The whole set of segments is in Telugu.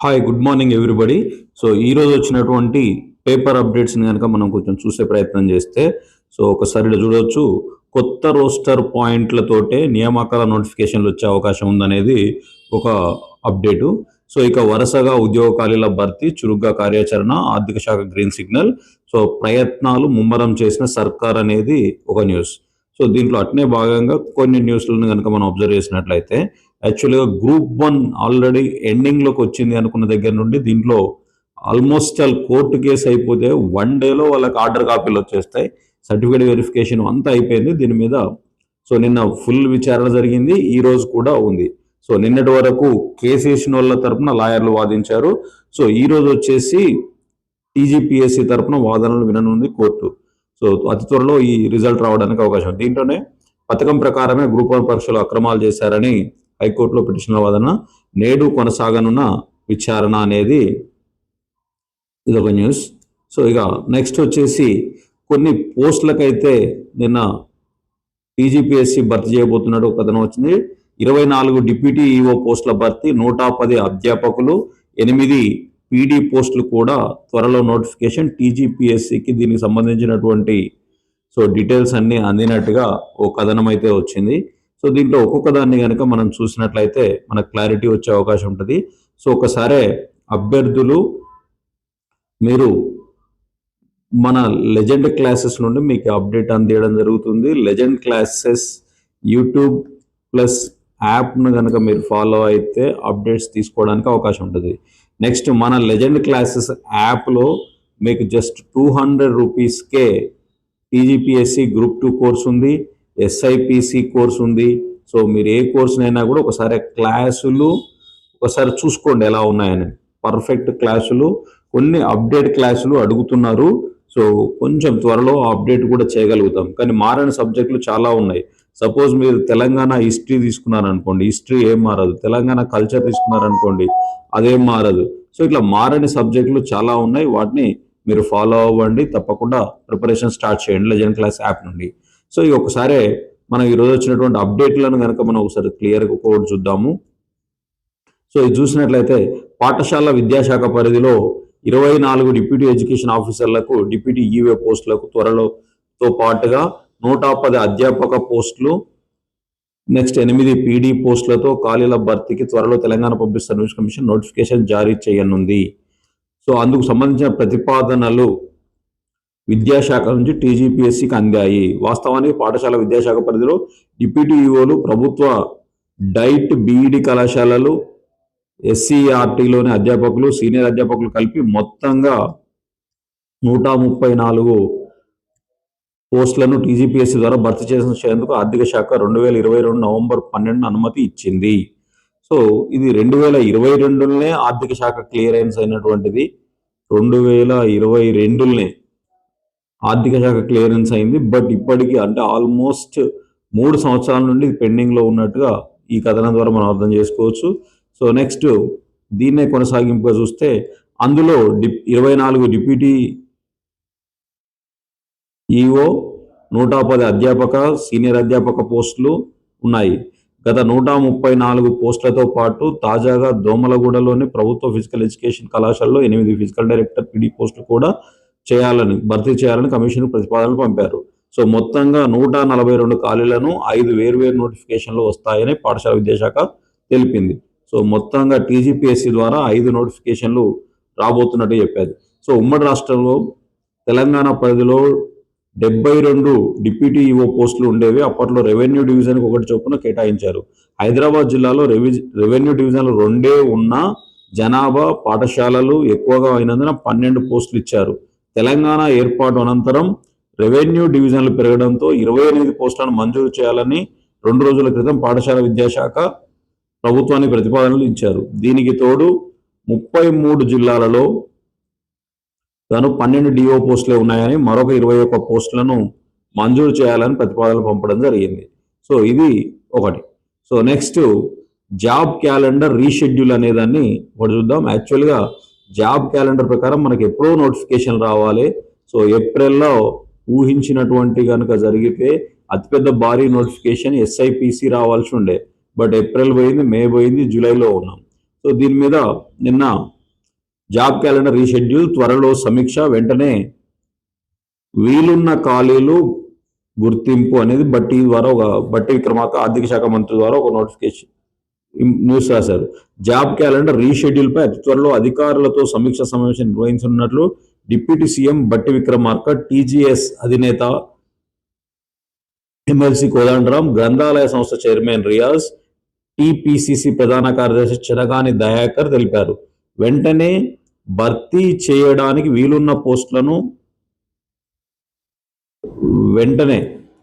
Hi good morning everybody so ఈ రోజు వచ్చినటువంటి పేపర్ అప్డేట్స్ని కనుక మనం కొంచెం చూసే ప్రయత్నం చేస్తే సో ఒకసారి చూడవచ్చు కొత్త రోస్టర్ పాయింట్లతోటే నియామకాల నోటిఫికేషన్లు వచ్చే అవకాశం ఉందనేది ఒక అప్డేటు సో ఇక వరుసగా ఉద్యోగ ఖాళీల భర్తీ చురుగ్గా కార్యాచరణ ఆర్థిక శాఖ గ్రీన్ సిగ్నల్ సో ప్రయత్నాలు ముమ్మరం చేసిన సర్కార్ అనేది ఒక న్యూస్ సో దీంట్లో అట్నే భాగంగా కొన్ని న్యూస్లను కనుక మనం అబ్జర్వ్ చేసినట్లయితే యాక్చువల్గా గ్రూప్ వన్ ఆల్రెడీ ఎండింగ్లోకి వచ్చింది అనుకున్న దగ్గర నుండి దీంట్లో ఆల్మోస్ట్ ఆల్ కోర్టు కేసు అయిపోతే వన్ డేలో వాళ్ళకి ఆర్డర్ కాపీలు వచ్చేస్తాయి. సర్టిఫికేట్ వెరిఫికేషన్ అంతా అయిపోయింది. దీని మీద సో నిన్న ఫుల్ విచారణ జరిగింది. ఈ రోజు కూడా ఉంది. సో నిన్నటి వరకు కేసు వేసిన వాళ్ళ తరపున లాయర్లు వాదించారు. సో ఈ రోజు వచ్చేసి టీజీపీఎస్సీ తరపున వాదనలు విననుంది కోర్టు. సో అతి త్వరలో ఈ రిజల్ట్ రావడానికి అవకాశం ఉంది. దీంట్లోనే పథకం ప్రకారమే గ్రూప్ వన్ పరీక్షలు అక్రమాలు చేశారని హైకోర్టులో పిటిషన్ల వాదన నేడు కొనసాగనున్న విచారణ అనేది ఇదొక న్యూస్. సో ఇక నెక్స్ట్ వచ్చేసి కొన్ని పోస్టులకైతే నిన్న టీజీపీఎస్సీ భర్తీ చేయబోతున్నట్టు ఒక కథనం వచ్చింది. ఇరవై నాలుగు డిప్యూటీ ఈఓ పోస్టుల భర్తీ నూట పది అధ్యాపకులు ఎనిమిది పీడీ పోస్టులు కూడా త్వరలో నోటిఫికేషన్ టీజీపీఎస్సీకి దీనికి సంబంధించినటువంటి సో డీటెయిల్స్ అన్ని అందినట్టుగా ఓ కథనం అయితే వచ్చింది. సో దీంట్లో ఒక్కొక్క దాన్ని కనుక మనం చూసినట్లయితే మనకు క్లారిటీ వచ్చే అవకాశం ఉంటుంది. సో ఒకసారి అభ్యర్థులు మీరు మన లెజెండ్ క్లాసెస్ నుండి మీకు అప్డేట్ అందియడం జరుగుతుంది. లెజెండ్ క్లాసెస్ యూట్యూబ్ ప్లస్ యాప్ను కనుక మీరు ఫాలో అయితే అప్డేట్స్ తీసుకోవడానికి అవకాశం ఉంటుంది. నెక్స్ట్ మన లెజెండ్ క్లాసెస్ యాప్లో మీకు జస్ట్ టూ హండ్రెడ్ రూపీస్కే టీజీపీఎస్సి గ్రూప్ టూ కోర్స్ ఉంది. ఎస్ఐపిసి కోర్స్ ఉంది. సో మీరు ఏ కోర్సునైనా కూడా ఒకసారి క్లాసులు ఒకసారి చూసుకోండి ఎలా ఉన్నాయని. పర్ఫెక్ట్ క్లాసులు కొన్ని అప్డేట్ క్లాసులు అడుగుతున్నారు. సో కొంచెం త్వరలో అప్డేట్ కూడా చేయగలుగుతాం. కానీ మారని సబ్జెక్టులు చాలా ఉన్నాయి. సపోజ్ మీరు తెలంగాణ హిస్టరీ తీసుకున్నారనుకోండి హిస్టరీ ఏం మారదు. తెలంగాణ కల్చర్ తీసుకున్నారనుకోండి అదేం మారదు. సో ఇట్లా మారని సబ్జెక్టులు చాలా ఉన్నాయి. వాటిని మీరు ఫాలో అవ్వండి. తప్పకుండా ప్రిపరేషన్ స్టార్ట్ చేయండి. లెజెండ్ క్లాస్ యాప్ నుండి. సో ఇది ఒకసారి మనం ఈరోజు వచ్చినటువంటి అప్డేట్లను కనుక మనం ఒకసారి క్లియర్గా కోడ్ చూద్దాము. సో ఇది చూసినట్లయితే పాఠశాల విద్యాశాఖ పరిధిలో ఇరవై నాలుగు డిప్యూటీ ఎడ్యుకేషన్ ఆఫీసర్లకు డిప్యూటీ ఈవే పోస్టులకు త్వరలోతో పాటుగా నూట పది అధ్యాపక పోస్టులు నెక్స్ట్ ఎనిమిది పీడీ పోస్టులతో ఖాళీల భర్తీకి త్వరలో Telangana public service commission notification జారీ చేయనుంది. సో అందుకు సంబంధించిన ప్రతిపాదనలు విద్యాశాఖ నుంచి టీజీపీఎస్సీకి అందాయి. వాస్తవానికి పాఠశాల విద్యాశాఖ పరిధిలో డిప్యూటీ ఈఓలు ప్రభుత్వ డైట్ బీఈడి కళాశాలలు ఎస్సీఆర్టీలోని అధ్యాపకులు సీనియర్ అధ్యాపకులు కలిపి మొత్తంగా నూట ముప్పై నాలుగు పోస్టులను టీజీపీఎస్సీ ద్వారా భర్తీ చేసేందుకు ఆర్థిక శాఖ రెండు వేల ఇరవై రెండు నవంబర్ పన్నెండున అనుమతి ఇచ్చింది. సో ఇది రెండు వేల ఇరవై రెండులోనే ఆర్థిక శాఖ క్లియరెన్స్ అయినటువంటిది. రెండు వేల ఇరవై రెండులోనే ఆర్థిక శాఖ క్లియరెన్స్ అయింది. బట్ ఇప్పటికీ అంటే ఆల్మోస్ట్ మూడు సంవత్సరాల నుండి పెండింగ్లో ఉన్నట్టుగా ఈ కథనం ద్వారా మనం అర్థం చేసుకోవచ్చు. సో నెక్స్ట్ దీన్నే కొనసాగింపుగా చూస్తే అందులో డిప్ ఇరవై నాలుగు డిప్యూటీ ఈఓ నూట పది అధ్యాపక సీనియర్ అధ్యాపక పోస్టులు ఉన్నాయి. గత నూట ముప్పై నాలుగు పోస్టులతో పాటు తాజాగా దోమలగూడలోని ప్రభుత్వ ఫిజికల్ ఎడ్యుకేషన్ కళాశాలలో ఎనిమిది ఫిజికల్ డైరెక్టర్ పిడి పోస్టులు కూడా చేయాలని భర్తీ చేయాలని కమిషన్ ప్రతిపాదనలు పంపారు. సో మొత్తంగా నూట నలభై రెండు ఖాళీలను ఐదు వేర్వేరు నోటిఫికేషన్లు వస్తాయని పాఠశాల విద్యాశాఖ తెలిపింది. సో మొత్తంగా టీజీపీఎస్సీ ద్వారా ఐదు నోటిఫికేషన్లు రాబోతున్నట్టు చెప్పారు సో ఉమ్మడి రాష్ట్రంలో తెలంగాణ పరిధిలో డెబ్బై రెండు డిప్యూటీ ఈఓ పోస్టులు ఉండేవి. అప్పట్లో రెవెన్యూ డివిజన్కి ఒకటి చొప్పున కేటాయించారు. హైదరాబాద్ జిల్లాలో రెవి రెవెన్యూ డివిజన్లు రెండే ఉన్నా జనాభా పాఠశాలలు ఎక్కువగా అయినందున పన్నెండు పోస్టులు ఇచ్చారు. తెలంగాణ ఏర్పాటు అనంతరం రెవెన్యూ డివిజన్లు పెరగడంతో ఇరవై ఎనిమిది పోస్టులను మంజూరు చేయాలని రెండు రోజుల క్రితం పాఠశాల విద్యాశాఖ ప్రభుత్వానికి ప్రతిపాదనలు ఇచ్చారు. దీనికి తోడు ముప్పై మూడు జిల్లాలలో గాను పన్నెండు డిఓ పోస్టులే ఉన్నాయని మరొక ఇరవై ఒక్క పోస్టులను మంజూరు చేయాలని ప్రతిపాదనలు పంపడం జరిగింది. సో ఇది ఒకటి. So next job calendar reschedule అనేదాన్ని ఒకటి చూద్దాం. యాక్చువల్గా జాబ్ క్యాలెండర్ ప్రకారం మనకి ఎప్పుడో నోటిఫికేషన్ రావాలి. సో ఏప్రిల్లో ఊహించినటువంటి కనుక జరిగితే అతిపెద్ద భారీ నోటిఫికేషన్ ఎస్ఐపిసి రావాల్సి ఉండే. బట్ ఏప్రిల్ పోయింది మే పోయింది జూలైలో ఉన్నాం. సో దీని మీద నిన్న జాబ్ క్యాలెండర్ రీషెడ్యూల్ త్వరలో సమీక్ష వెంటనే వీలున్న ఖాళీలు గుర్తింపు అనేది బట్టి ద్వారా ఒక బట్టి విక్రమార్క ఆర్థిక శాఖ మంత్రి ద్వారా ఒక నోటిఫికేషన్ న్యూస్ రాశారు. జాబ్ క్యాలెండర్ రీషెడ్యూల్ పై అతి త్వరలో అధికారులతో సమీక్ష సమావేశం నిర్వహించనున్నట్లు deputy CM Bhatti Vikramarka TGS అధినేత ఎమ్మెల్సీ కోదండరాం గ్రంథాలయ సంస్థ చైర్మన్ రియాజ్ టిపిసిసి ప్రధాన కార్యదర్శి చిరగాని దయాకర్ తెలిపారు. వెంటనే భర్తీ చేయడానికి వీలున్న పోస్టులను వెంటనే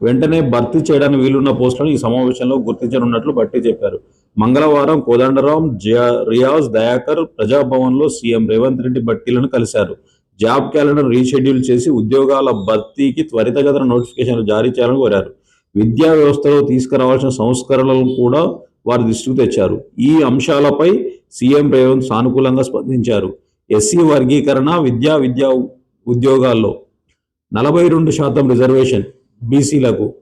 వెంటనే భర్తీ చేయడానికి వీలున్న పోస్టులను ఈ సమావేశంలో గుర్తించనున్నట్లు బట్టి చెప్పారు. మంగళవారం కోదండరాం జ- రియాజ్ దయాకర్ ప్రజాభవన్లో సీఎం రేవంత్ రెడ్డి భట్టీలను కలిశారు. జాబ్ క్యాలెండర్ రీషెడ్యూల్ చేసి ఉద్యోగాల భర్తీకి త్వరితగతిన నోటిఫికేషన్లు జారీ చేయాలని కోరారు. విద్యా వ్యవస్థలో తీసుకురావాల్సిన సంస్కరణలను కూడా వారి దృష్టికి తెచ్చారు. ఈ అంశాలపై సీఎం రేవంత్ సానుకూలంగా స్పందించారు. ఎస్సీ వర్గీకరణ విద్యా విద్యా ఉద్యోగాల్లో నలభై రెండు శాతం రిజర్వేషన్ బీసీలకు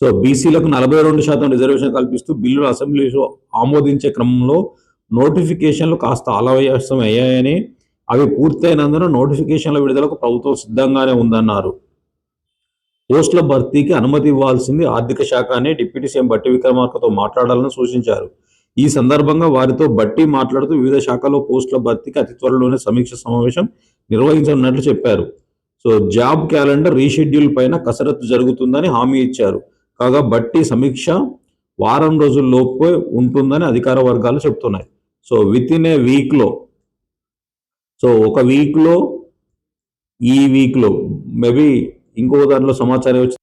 సో బీసీలకు నలభై రెండు శాతం రిజర్వేషన్ కల్పిస్తూ బిల్లును అసెంబ్లీలో ఆమోదించే క్రమంలో నోటిఫికేషన్లు కాస్త ఆలవ్యాసం అయ్యాయని అవి పూర్తయినందున నోటిఫికేషన్ల విడుదలకు ప్రభుత్వం సిద్ధంగానే ఉందన్నారు. పోస్టుల భర్తీకి అనుమతి ఇవ్వాల్సింది ఆర్థిక శాఖ అని డిప్యూటీ సీఎం బట్టి విక్రమార్కతో మాట్లాడాలని సూచించారు. ఈ సందర్భంగా వారితో బట్టి మాట్లాడుతూ వివిధ శాఖల్లో పోస్టుల భర్తీకి అతి త్వరలోనే సమీక్ష సమావేశం నిర్వహించనున్నట్లు చెప్పారు. సో జాబ్ క్యాలెండర్ రీషెడ్యూల్ పైన కసరత్తు జరుగుతుందని హామీ ఇచ్చారు. కాగా బట్టి సమీక్ష వారం రోజుల్లోపే ఉంటుందని అధికార వర్గాలు చెప్తున్నాయి. సో విత్ ఇన్ ఏ వీక్లో సో ఒక వీక్లో ఈ వీక్లో మేబీ ఇంకో దానిలో సమాచారం వచ్చి